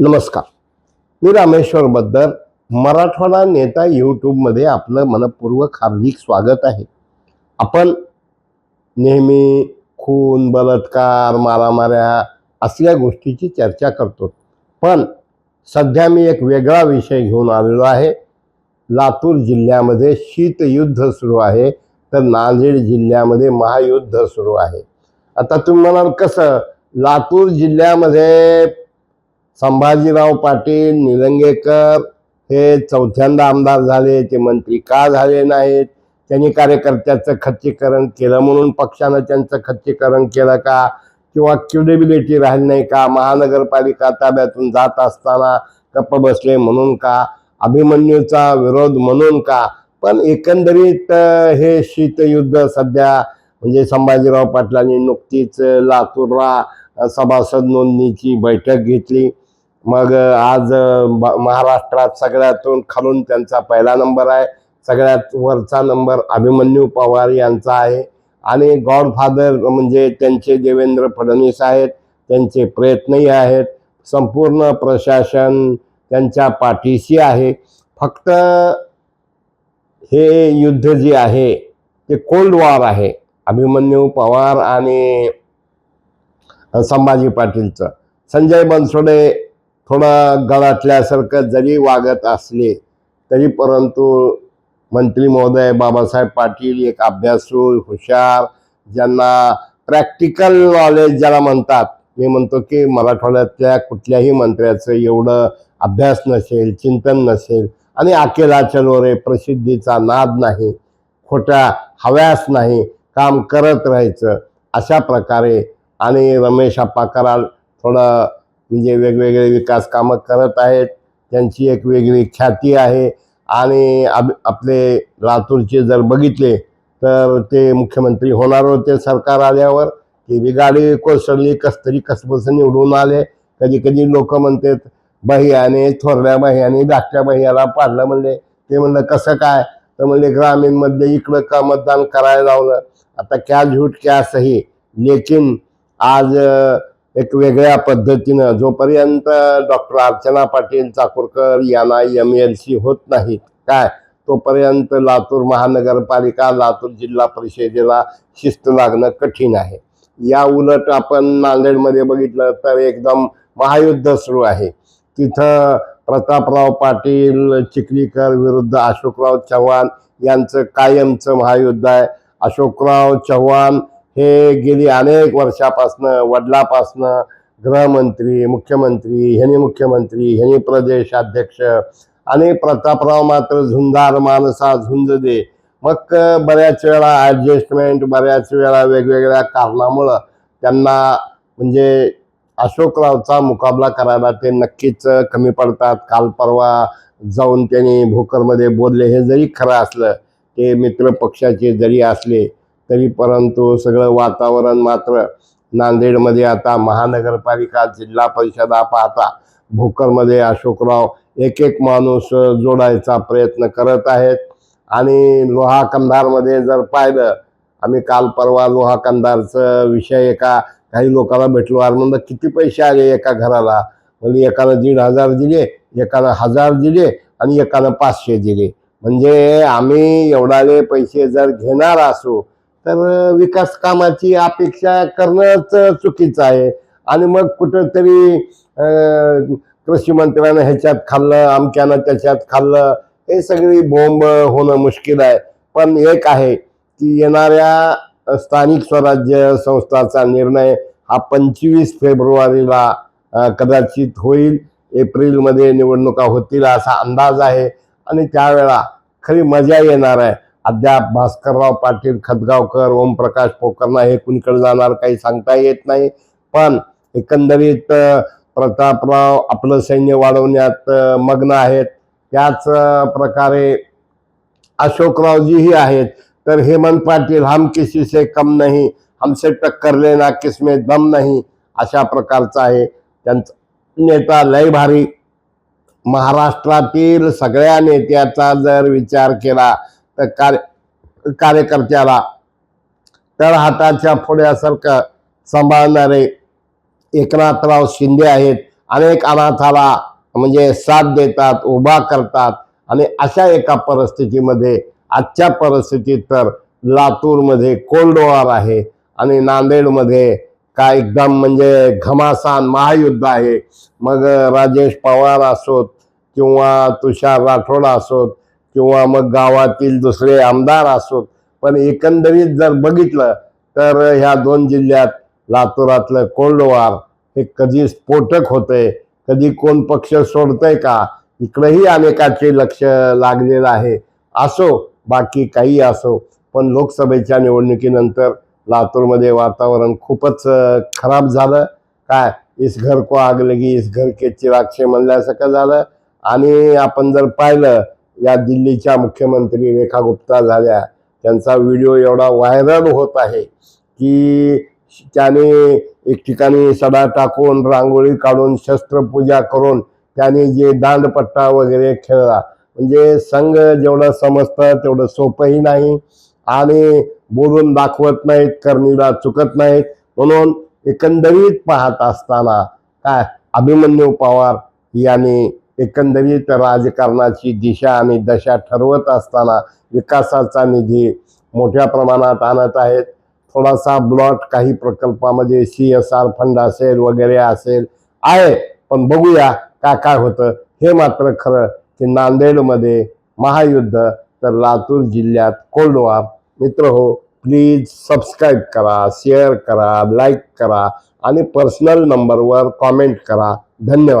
नमस्कार. मी रामेश्वर बद्दर मराठवाडा नेता यूट्यूबमध्ये आपलं मनपूर्वक हार्दिक स्वागत आहे. आपण नेहमी खून बलात्कार मारामाऱ्या असल्या गोष्टीची चर्चा करतो. पण सध्या मी एक वेगळा विषय घेऊन आलेलो आहे. लातूर जिल्ह्यामध्ये शीतयुद्ध सुरू आहे तर नांदेड जिल्ह्यामध्ये महायुद्ध सुरू आहे. आता तुम्ही म्हणाल कसं? लातूर जिल्ह्यामध्ये संभाजीराव पाटील निलंगेकर हे चौथ्यांदा आमदार झाले. ते मंत्री का झाले नाहीत? त्यांनी कार्यकर्त्याचं खच्चीकरण केलं म्हणून पक्षानं त्यांचं खच्चीकरण केलं का? किंवा क्युडेबिलिटी राहिली नाही का? महानगरपालिका ताब्यातून जात असताना गप्प बसले म्हणून का? अभिमन्यूचा विरोध म्हणून का? पण एकंदरीत हे शीतयुद्ध सध्या म्हणजे संभाजीराव पाटलांनी नुकतीच लातूरला सभासद नोंदणीची बैठक घेतली. मग आज महाराष्ट्रात सगळ्यातून खालून त्यांचा पहिला नंबर आहे. सगळ्यात वरचा नंबर अभिमन्यू पवार यांचा आहे. आणि गॉडफादर म्हणजे त्यांचे देवेंद्र फडणवीस आहेत. त्यांचे प्रयत्नही आहेत. संपूर्ण प्रशासन त्यांच्या पाठीशी आहे. फक्त हे युद्ध जे आहे ते कोल्ड वॉर आहे. अभिमन्यू पवार आणि संभाजी पाटीलचं. संजय बनसोडे थोडं गळातल्यासारखं जरी वागत असले तरी परंतु मंत्री महोदय बाबासाहेब पाटील एक अभ्यासू हुशार ज्यांना प्रॅक्टिकल नॉलेज ज्याला म्हणतात. मी म्हणतो की मराठवाड्यातल्या कुठल्याही मंत्र्याचं एवढं अभ्यास नसेल चिंतन नसेल आणि अकेला चलोरे प्रसिद्धीचा नाद नाही खोट्या हव्यास नाही काम करत राहायचं अशा प्रकारे. आणि रमेश अप्पा कराल थोडं म्हणजे वेगवेगळे विकास कामं करत आहेत. त्यांची एक वेगळी ख्याती आहे. आणि अब आपले लातूरचे जर बघितले तर ते मुख्यमंत्री होणार होते सरकार आल्यावर. ती बी कोसळली कस तरी कसबस निवडून आले. कधी कधी लोक म्हणतात बहियाने थोरल्या बहियाने धाकट्या बहियाला पाडलं म्हणले. ते म्हणलं कसं काय? तर म्हणले ग्रामीणमध्ये इकडं का मतदान करायला लावलं. आता क्या झूठ क्या सही. लेकिन आज एक वेगळ्या पद्धतीनं जोपर्यंत डॉक्टर अर्चना पाटील चाकूरकर यांना एम एल सी होत नाहीत काय? तोपर्यंत लातूर महानगरपालिका लातूर जिल्हा परिषदेला शिस्त लागणं कठीण आहे. या उलट आपण नांदेडमध्ये बघितलं तर एकदम महायुद्ध सुरू आहे. तिथं प्रतापराव पाटील चिखलीकर विरुद्ध अशोकराव चव्हाण यांचं कायमचं महायुद्ध आहे. अशोकराव चव्हाण हे गेली अनेक वर्षापासनं वडिलापासनं गृहमंत्री मुख्यमंत्री ह्यानी मुख्यमंत्री ह्यानी प्रदेशाध्यक्ष आणि प्रतापराव मात्र झुंजार माणसा झुंज दे मग बऱ्याच वेळा ॲडजस्टमेंट बऱ्याच वेळा वेगवेगळ्या कारणामुळं त्यांना म्हणजे अशोकरावचा मुकाबला करायला ते नक्कीच कमी पडतात. काल परवा जाऊन त्यांनी भोकरमध्ये बोलले. हे जरी खरं असलं ते मित्र पक्षाचे जरी असले तरी परंतु सगळं वातावरण मात्र नांदेडमध्ये आता महानगरपालिका जिल्हा परिषदा पाहता भोकरमध्ये अशोकराव एक एक माणूस जोडायचा प्रयत्न करत आहेत. आणि लोहा कंधारमध्ये जर पाहिलं आम्ही काल परवा लोहा कंधारचं विषय एका काही लोकांना भेटलो. अरे म्हणलं किती पैसे आले एका घराला? म्हणजे एकानं दीड हजार दिले एकानं हजार दिले आणि एकानं पाचशे दिले. म्हणजे आम्ही एवढाले पैसे जर घेणार असू तर विकास कामाची अपेक्षा करणंच चुकीचं आहे. आणि मग कुठंतरी कृषी मंत्र्यानं ह्याच्यात खाल्लं अमक्यानं त्याच्यात खाल्लं हे सगळी बोंब होणं मुश्किल आहे. पण एक आहे की येणाऱ्या स्थानिक स्वराज्य संस्थाचा निर्णय हा पंचवीस फेब्रुवारीला कदाचित होईल. एप्रिलमध्ये निवडणुका होतील असा अंदाज आहे. आणि त्यावेळा खरी मजा येणार आहे. अद्याप भास्करराव पाटील खतगावकर ओमप्रकाश पोकर्णा हे कुणीकडे जाणार काही सांगता येत नाही. पण एकंदरीत प्रतापराव आपलं सैन्य वाढवण्यात मग्न आहेत. त्याच प्रकारे अशोकरावजीही आहेत. तर हेमंत पाटील हम किसी से कम नाही हमसे टक्कर लेना किसमे दम नाही अशा प्रकारचा आहे. त्यांचा नेता लय भारी. महाराष्ट्रातील सगळ्या नेत्याचा जर विचार केला तर कार्य कार्यकर्त्याला तर हाताच्या फोड्यासारखं सांभाळणारे एकनाथराव शिंदे आहेत. अनेक अनाथाला म्हणजे साथ देतात उभा करतात. आणि अशा एका परिस्थितीमध्ये आजच्या परिस्थितीत तर लातूरमध्ये कोल्डवार आहे. आणि नांदेडमध्ये काय एकदम म्हणजे घमासान महायुद्ध आहे. मग राजेश पवार असोत किंवा तुषार राठोड असोत किंवा मग गावातील दुसरे आमदार असोत पण एकंदरीत जर बघितलं तर ह्या दोन जिल्ह्यात लातूरातलं कोल्डवार हे कधी स्फोटक होतंय कधी कोण पक्ष सोडतंय का इकडेही अनेकाचे लक्ष लागलेलं आहे. असो बाकी काही असो पण लोकसभेच्या निवडणुकीनंतर लातूरमध्ये वातावरण खूपच खराब झालं. काय इस घर को आग लगी इस घर के चिराक्षे म्हणल्यासारखं झालं. आणि आपण जर पाहिलं या दिल्लीच्या मुख्यमंत्री रेखा गुप्ता झाल्या. त्यांचा व्हिडिओ एवढा व्हायरल होत आहे की त्याने एक ठिकाणी सडा टाकून रांगोळी काढून शस्त्रपूजा करून त्याने जे दांडपट्टा वगैरे खेळला. म्हणजे संघ जेवढं समजतं तेवढं सोपंही नाही आणि बोलून दाखवत नाहीत करणीला चुकत नाहीत. म्हणून एकंदरीत पाहत असताना काय अभिमन्यू पवार यांनी एकंदरीत राजकारणाची दिशा आणि दशा ठरवत असताना विकासाचा निधी मोठ्या प्रमाणात आणत आहेत. थोडासा ब्लॉट काही प्रकल्पामध्ये सी एस आर फंड असेल वगैरे असेल आहे पण बघूया काय काय होतं. हे मात्र खरं की नांदेडमध्ये महायुद्ध तर लातूर जिल्ह्यात कोल्डवार मित्र हो प्लीज सबस्क्राईब करा शेअर करा लाईक करा आणि पर्सनल नंबरवर कॉमेंट करा. धन्यवाद.